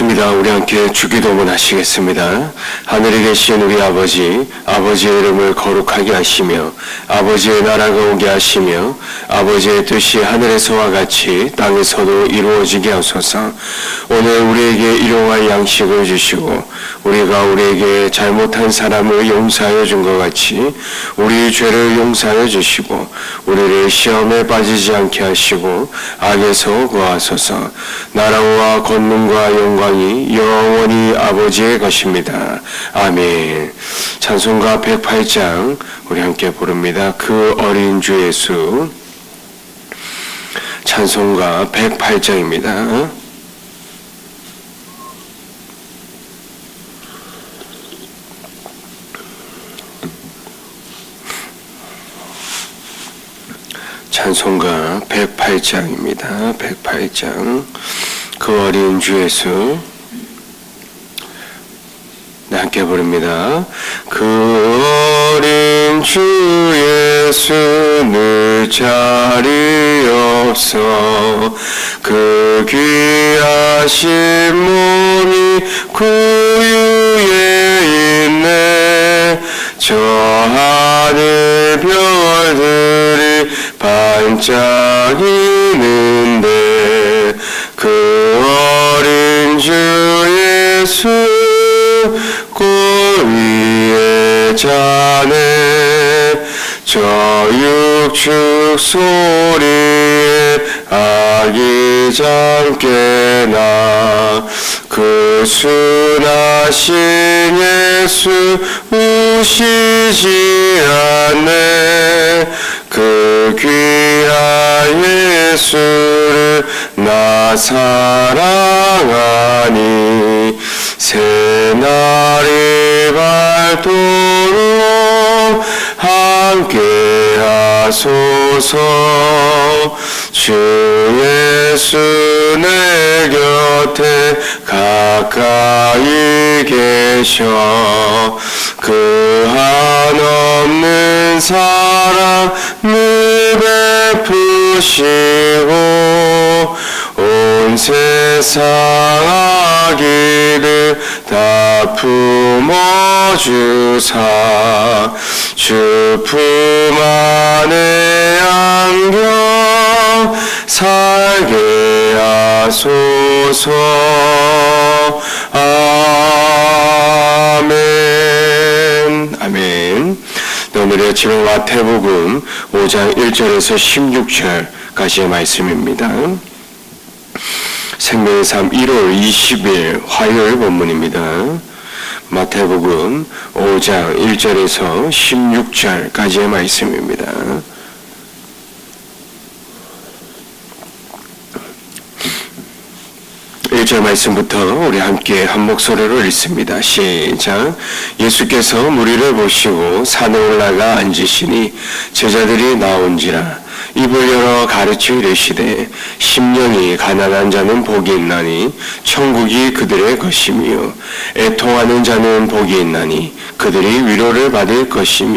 좋습니다. 우리 함께 주기도문 하시겠습니다. 하늘에 계신 우리 아버지, 아버지의 이름을 거룩하게 하시며, 아버지의 나라가 오게 하시며, 아버지의 뜻이 하늘에서와 같이 땅에서도 이루어지게 하소서. 오늘 우리에게 일용할 양식을 주시고, 우리가 우리에게 잘못한 사람을 용서하여 준 것 같이, 우리 죄를 용서하여 주시고, 우리를 시험에 빠지지 않게 하시고, 악에서 구하소서. 나라와 권능과 영광이 영원히 아버지의 것입니다. 아멘. 찬송가 108장 우리 함께 부릅니다. 그 어린 주 예수. 찬송가 108장입니다. 찬송가 108장입니다. 108장. 그 어린 주 예수. 네, 함께 부릅니다. 그 어린 주 예수 늘 자리 없어. 그 귀하신 몸이 구유에 있네. 저 하늘 별들이 반짝이는 자네 저 육축 소리에 아기 잠깨나 그 순하신 예수 우시지 않네 그 귀한 예수를 나 사랑하니 새날이 밝도 하소서 주 예수 내 곁에 가까이 계셔. 그 한없는 사랑 늘 베푸시고 온 세상 아기를 다 품어 주사 주품 안에 안겨 살게 하소서 아멘 아멘 네, 오늘의 아침은 마태복음 5장 1절에서 16절까지의 말씀입니다. 생명의 삶 1월 20일 화요일 본문입니다. 마태복음 5장 1절에서 16절까지의 말씀입니다. 1절 말씀부터 우리 함께 한 목소리로 읽습니다. 시작. 예수께서 무리를 보시고 산에 올라가 앉으시니 제자들이 나온지라 입을 열어 가르쳐 이르시되 심령이 가난한 자는 복이 있나니 천국이 그들의 것이며 애통하는 자는 복이 있나니 그들이 위로를 받을 것이며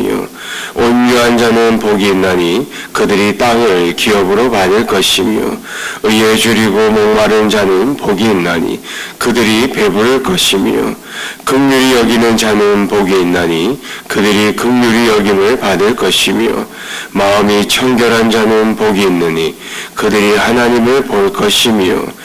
온유한 자는 복이 있나니 그들이 땅을 기업으로 받을 것이며 의에 줄이고 목마른 자는 복이 있나니 그들이 배부를 것이며 극률이 여기는 자는 복이 있나니 그들이 극률이 여김을 받을 것이며 마음이 청결한 자는 복이 있느니 그들이 하나님을 볼 것이며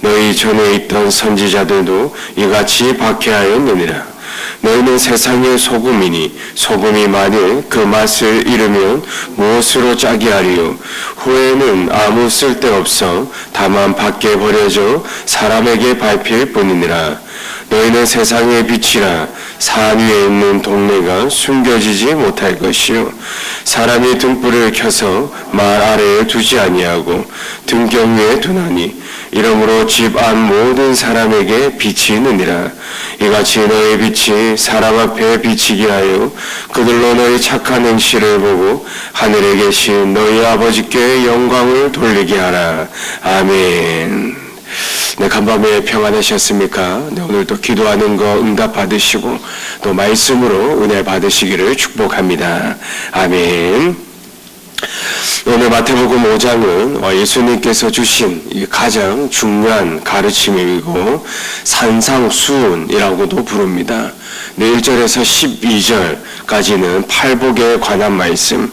너희 전에 있던 선지자들도 이같이 박해하였느니라. 너희는 세상의 소금이니 소금이 만일 그 맛을 잃으면 무엇으로 짜게 하리요? 후에는 아무 쓸데없어 다만 밖에 버려져 사람에게 밟힐 뿐이니라. 너희는 세상의 빛이라 산 위에 있는 동네가 숨겨지지 못할 것이요. 사람이 등불을 켜서 말 아래에 두지 아니하고 등경 위에 두나니 이러므로 집 안 모든 사람에게 빛이 있느니라 이같이 너의 빛이 사람 앞에 비치게 하여 그들로 너의 착한 행실을 보고 하늘에 계신 너희 아버지께 영광을 돌리게 하라 아멘 네, 간밤에 평안하셨습니까? 네, 오늘 또 기도하는 거 응답 받으시고 또 말씀으로 은혜 받으시기를 축복합니다. 아멘. 오늘 마태복음 5장은 어, 예수님께서 주신 이 가장 중요한 가르침이고 산상수훈이라고도 부릅니다. 네, 1절에서 12절까지는 팔복에 관한 말씀,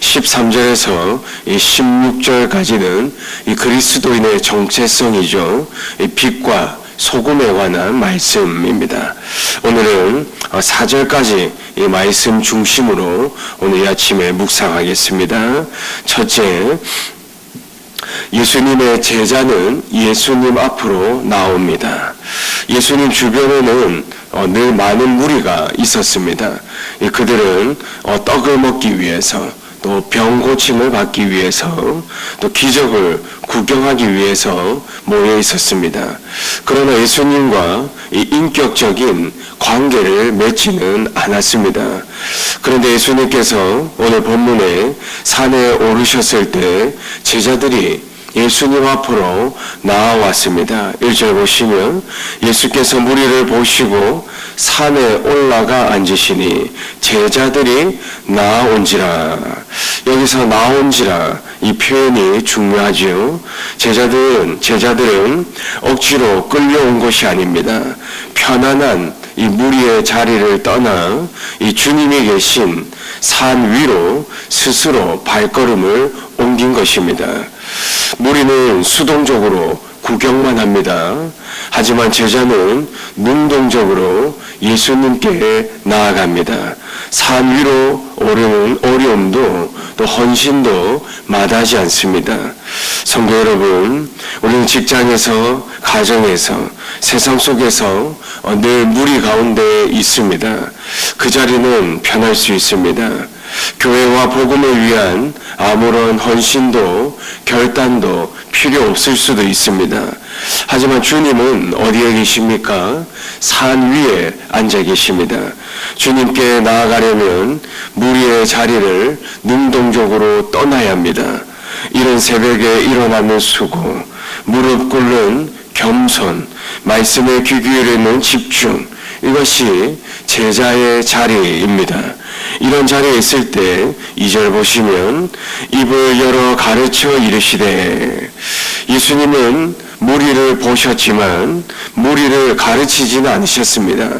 13절에서 이 16절까지는 이 그리스도인의 정체성이죠. 이 빛과 소금에 관한 말씀입니다. 오늘은 4절까지 이 말씀 중심으로 오늘 이 아침에 묵상하겠습니다. 첫째, 예수님의 제자는 예수님 앞으로 나옵니다. 예수님 주변에는 어, 늘 많은 무리가 있었습니다. 이 그들은 어, 떡을 먹기 위해서 또 병 고침을 받기 위해서 또 기적을 구경하기 위해서 모여 있었습니다. 그러나 예수님과 이 인격적인 관계를 맺지는 않았습니다. 그런데 예수님께서 오늘 본문에 산에 오르셨을 때 제자들이 예수님 앞으로 나와왔습니다. 1절 보시면 예수께서 무리를 보시고 산에 올라가 앉으시니 제자들이 나온지라 여기서 나온지라 이 표현이 중요하지요. 제자들은 제자들은 억지로 끌려온 것이 아닙니다. 편안한 이 무리의 자리를 떠나 이 주님이 계신 산 위로 스스로 발걸음을 옮긴 것입니다. 무리는 수동적으로 구경만 합니다. 하지만 제자는 능동적으로 예수님께 나아갑니다. 산 위로 오르는 어려움도 또 헌신도 마다하지 않습니다. 성도 여러분, 우리는 직장에서, 가정에서, 세상 속에서 늘 무리 가운데 있습니다. 그 자리는 편할 수 있습니다. 교회와 복음을 위한 아무런 헌신도 결단도 필요 없을 수도 있습니다. 하지만 주님은 어디에 계십니까? 산 위에 앉아 계십니다. 주님께 나아가려면 무리의 자리를 능동적으로 떠나야 합니다. 이런 새벽에 일어나는 수고, 무릎 꿇는 겸손, 말씀에 귀 기울이는 집중, 이것이 제자의 자리입니다. 이런 자리에 있을 때 2절 보시면 입을 열어 가르쳐 이르시되 예수님은 무리를 보셨지만 무리를 가르치지는 않으셨습니다.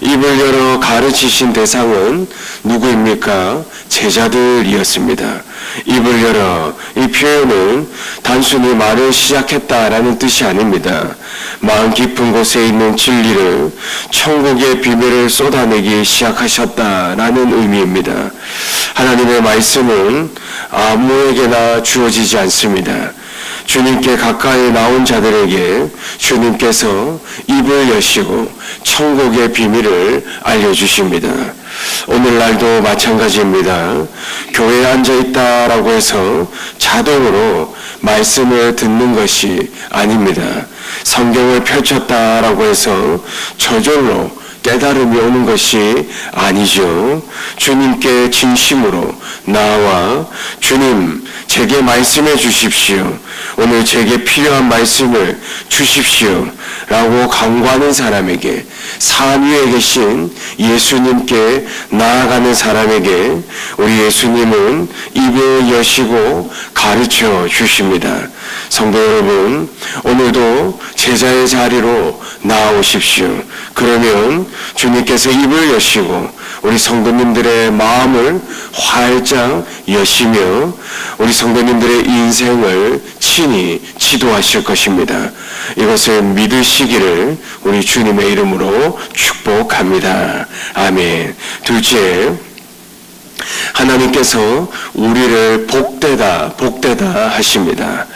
입을 열어 가르치신 대상은 누구입니까? 제자들이었습니다. 입을 열어 이 표현은 단순히 말을 시작했다라는 뜻이 아닙니다. 마음 깊은 곳에 있는 진리를 천국의 비밀을 쏟아내기 시작하셨다라는 의미입니다. 하나님의 말씀은 아무에게나 주어지지 않습니다. 주님께 가까이 나온 자들에게 주님께서 입을 여시고 천국의 비밀을 알려주십니다. 오늘날도 마찬가지입니다. 교회에 앉아 있다라고 해서 자동으로 말씀을 듣는 것이 아닙니다. 성경을 펼쳤다라고 해서 저절로 깨달음이 오는 것이 아니죠. 주님께 진심으로 나와 주님 제게 말씀해 주십시오. 오늘 제게 필요한 말씀을 주십시오. 라고 강구하는 사람에게 산 위에 계신 예수님께 나아가는 사람에게 우리 예수님은 입을 여시고 가르쳐 주십니다. 성도 여러분, 오늘도 제자의 자리로 나오십시오. 그러면 주님께서 입을 여시고 우리 성도님들의 마음을 활짝 여시며 우리 성도님들의 인생을 친히 지도하실 것입니다. 이것을 믿으시기를 우리 주님의 이름으로 축복합니다. 아멘. 둘째, 하나님께서 우리를 복되다, 복되다 하십니다.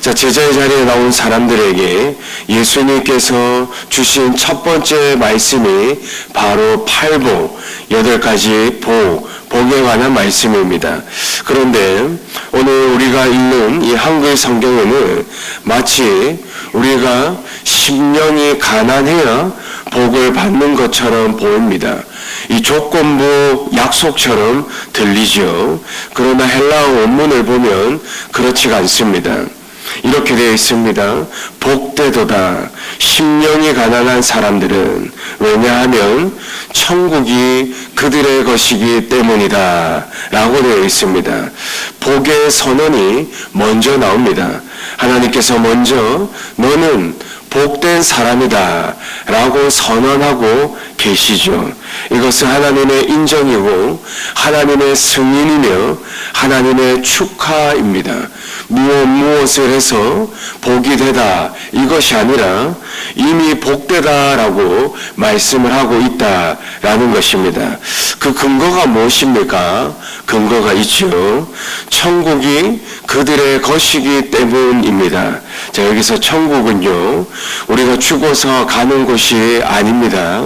자, 제자의 자리에 나온 사람들에게 예수님께서 주신 첫 번째 말씀이 바로 팔복, 여덟 가지 복, 복에 관한 말씀입니다. 그런데 오늘 우리가 읽는 이 한글 성경에는 마치 우리가 심령이 가난해야 복을 받는 것처럼 보입니다. 이 조건부 약속처럼 들리죠. 그러나 헬라어 원문을 보면 그렇지가 않습니다. 이렇게 되어 있습니다. 복되도다. 심령이 가난한 사람들은 왜냐하면 천국이 그들의 것이기 때문이다. 라고 되어 있습니다. 복의 선언이 먼저 나옵니다. 하나님께서 먼저 너는 복된 사람이다. 라고 선언하고 계시죠. 이것은 하나님의 인정이고 하나님의 승인이며 하나님의 축하입니다. 무엇 무엇을 해서 복이 되다 이것이 아니라 이미 복되다라고 말씀을 하고 있다라는 것입니다. 그 근거가 무엇입니까? 근거가 있죠. 천국이 그들의 것이기 때문입니다. 자, 여기서 천국은요, 우리가 죽어서 가는 곳이 아닙니다.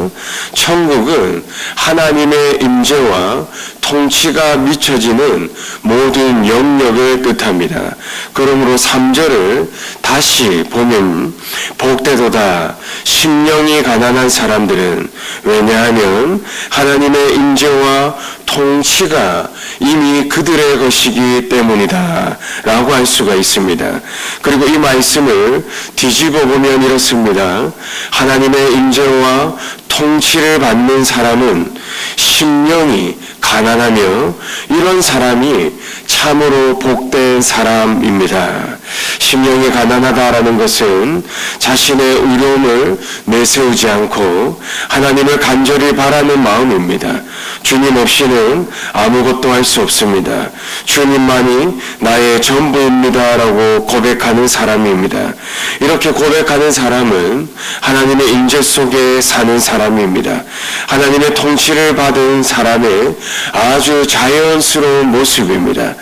천국은 하나님의 임재와 통치가 미쳐지는 모든 영역을 뜻합니다. 그러므로 3절을 다시 보면 복되도다 심령이 가난한 사람들은 왜냐하면 하나님의 임재와 통치가 이미 그들의 것이기 때문이다 라고 할 수가 있습니다. 그리고 이 말씀을 뒤집어 보면 이렇습니다. 하나님의 임재와 통치를 받는 사람은 심령이 가난하며 이런 사람이 참으로 복된 사람입니다. 심령이 가난하다라는 것은 자신의 의로움을 내세우지 않고 하나님을 간절히 바라는 마음입니다. 주님 없이는 아무것도 할 수 없습니다. 주님만이 나의 전부입니다라고 고백하는 사람입니다. 이렇게 고백하는 사람은 하나님의 임재 속에 사는 사람입니다. 하나님의 통치를 받은 사람의 아주 자연스러운 모습입니다.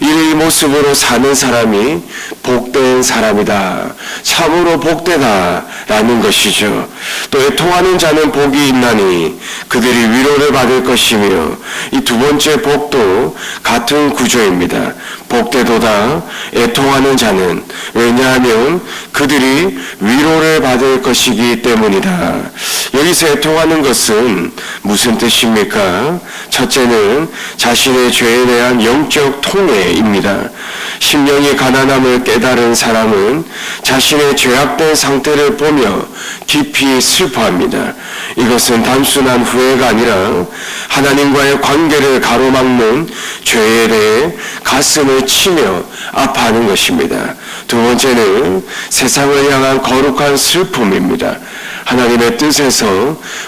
이 모습으로 사는 사람이 복된 사람이다. 참으로 복되다 라는 것이죠. 또 애통하는 자는 복이 있나니 그들이 위로를 받을 것이며 이 두 번째 복도 같은 구조입니다. 복되도다 애통하는 자는 왜냐하면 그들이 위로를 받을 것이기 때문이다. 여기서 애통하는 것은 무슨 뜻입니까? 첫째는 자신의 죄에 대한 영적 통회입니다. 심령이 가난함을 깨달은 사람은 자신의 죄악된 상태를 보며 깊이 슬퍼합니다. 이것은 단순한 후회가 아니라 하나님과의 관계를 가로막는 죄에 대해 가슴을 치며 아파하는 것입니다. 두 번째는 세상을 향한 거룩한 슬픔입니다. 하나님의 뜻에서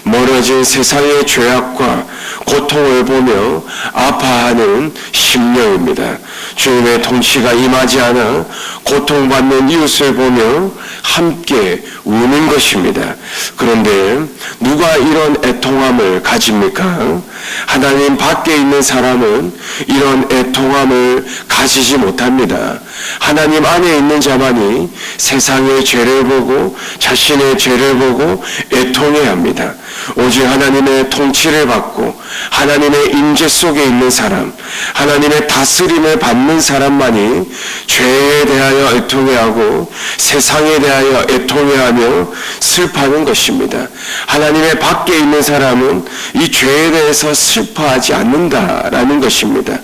멀어진 세상의 죄악과 고통을 보며 아파하는 심령입니다. 주님의 통치가 임하지 않아 고통받는 이웃을 보며 함께 우는 것입니다. 그런데 누가 이런 애통함을 가집니까? 하나님 밖에 있는 사람은 이런 애통함을 가지지 못합니다. 하나님 안에 있는 자만이 세상의 죄를 보고 자신의 죄를 보고 애통해야 합니다. 오직 하나님의 통치를 받고 하나님의 임재 속에 있는 사람, 하나님의 다스림을 받는 사람만이 죄에 대하여 애통해하고 세상에 대하여 애통해하며 슬퍼하는 것입니다. 하나님의 밖에 있는 사람은 이 죄에 대해서 슬퍼하지 않는다라는 것입니다.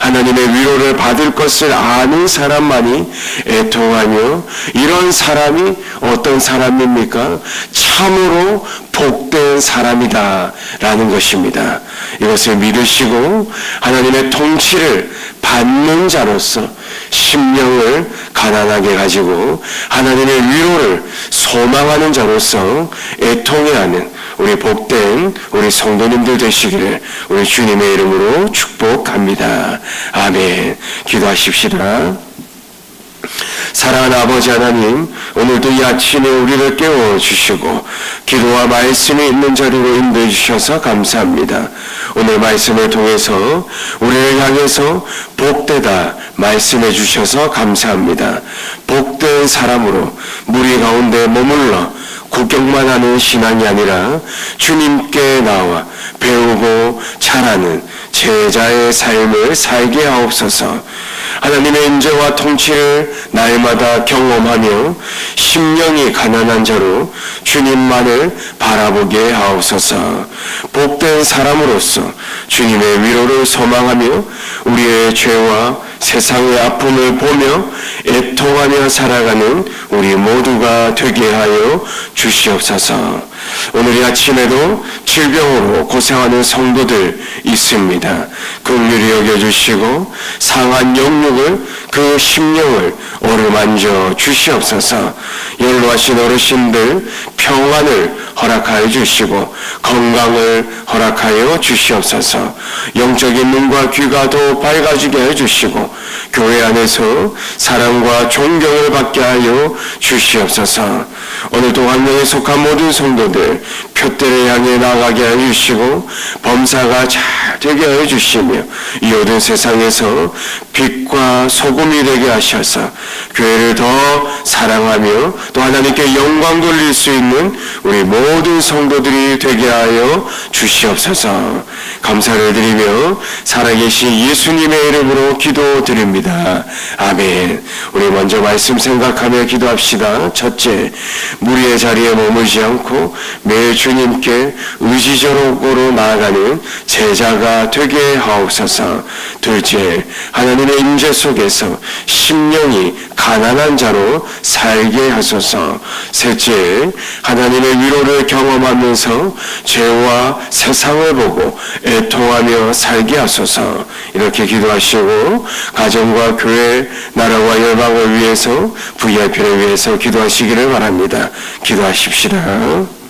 하나님의 위로를 받을 것을 아는 사람만이 애통하며 이런 사람이 어떤 사람입니까? 참으로 복된 사람이다. 라는 것입니다. 이것을 믿으시고 하나님의 통치를 받는 자로서 심령을 가난하게 가지고 하나님의 위로를 소망하는 자로서 애통해하는 우리 복된 우리 성도님들 되시기를 우리 주님의 이름으로 축복합니다. 아멘. 기도하십시다. 사랑하는 아버지 하나님, 오늘도 이 아침에 우리를 깨워주시고, 기도와 말씀이 있는 자리로 인도해 주셔서 감사합니다. 오늘 말씀을 통해서 우리를 향해서 복되다 말씀해 주셔서 감사합니다. 복된 사람으로 무리 가운데 머물러 구경만 하는 신앙이 아니라 주님께 나와 배우고 자라는 제자의 삶을 살게 하옵소서. 하나님의 인재와 통치를 날마다 경험하며 심령이 가난한 자로 주님만을 바라보게 하옵소서. 복된 사람으로서 주님의 위로를 소망하며 우리의 죄와 세상의 아픔을 보며 애통하며 살아가는 우리 모두가 되게 하여 주시옵소서. 오늘 이 아침에도 질병으로 고생하는 성도들 있습니다. 긍휼히 여겨주시고 상한 영육을 그 심령을 어루만져 주시옵소서. 연로하신 어르신들 평안을 허락하여 주시고 건강을 허락하여 주시옵소서. 영적인 눈과 귀가 더 밝아지게 해 주시고 교회 안에서 사랑과 존경을 받게 하여 주시옵소서. 오늘도 환경에 속한 모든 성도들 표대를 향해 나가게 하여 주시고 범사가 잘 되게 하여 주시며 이 모든 세상에서 빛과 소금이 되게 하셔서 교회를 더 사랑하며 또 하나님께 영광 돌릴 수 있는 우리 모든 성도들이 되게 하여 주시옵소서 감사를 드리며 살아계신 예수님의 이름으로 기도드립니다. 아멘. 우리 먼저 말씀 생각하며 기도합시다. 첫째, 무리의 자리에 머물지 않고 매일 주님께 의지적으로 나아가는 제자가 되게 하옵소서. 둘째, 하나님의 임재 속에서 심령이 가난한 자로 살게 하소서. 셋째, 하나님의 위로를 경험하면서 죄와 세상을 보고 애통하며 살게 하소서. 이렇게 기도하시고 가정과 교회, 나라와 열방을 위해서 VIP를 위해서 기도하시기를 바랍니다. 기도하십시다.